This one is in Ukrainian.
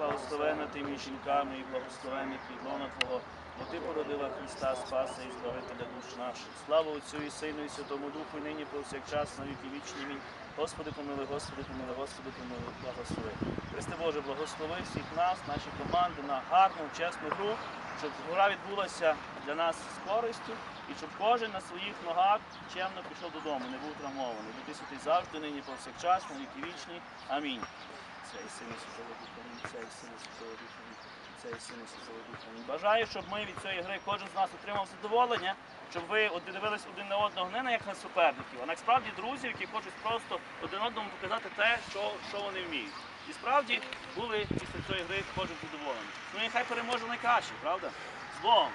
Благословена ти між жінками і благословений плідлона Твого, бо ти породила Христа, Спаса і Збавителя душ наших. Слава Отцю і Сину і Святому Духу, і нині повсякчас на віки вічні. Амінь. Господи, помилуй, Господи, помилуй, Господи, помилуй, благослови. Христе Боже, благослови всіх нас, наші команди на гарну, чесну гру, щоб гра відбулася для нас з користю, і щоб кожен на своїх ногах чемно пішов додому, не був травмований. Бо ти завжди, нині повсякчас, на віки вічні. Амінь. Це і сини Святого Духа. Це і сини Святого Духа, Духа. Бажаю, щоб ми від цієї гри кожен з нас отримав задоволення, щоб ви дивились один на одного не на як на суперників, а насправді друзів, які хочуть просто один одному показати те, що, що вони вміють. І справді були після цієї гри кожен задоволений. Ну і хай переможе найкраще, правда? З Богом!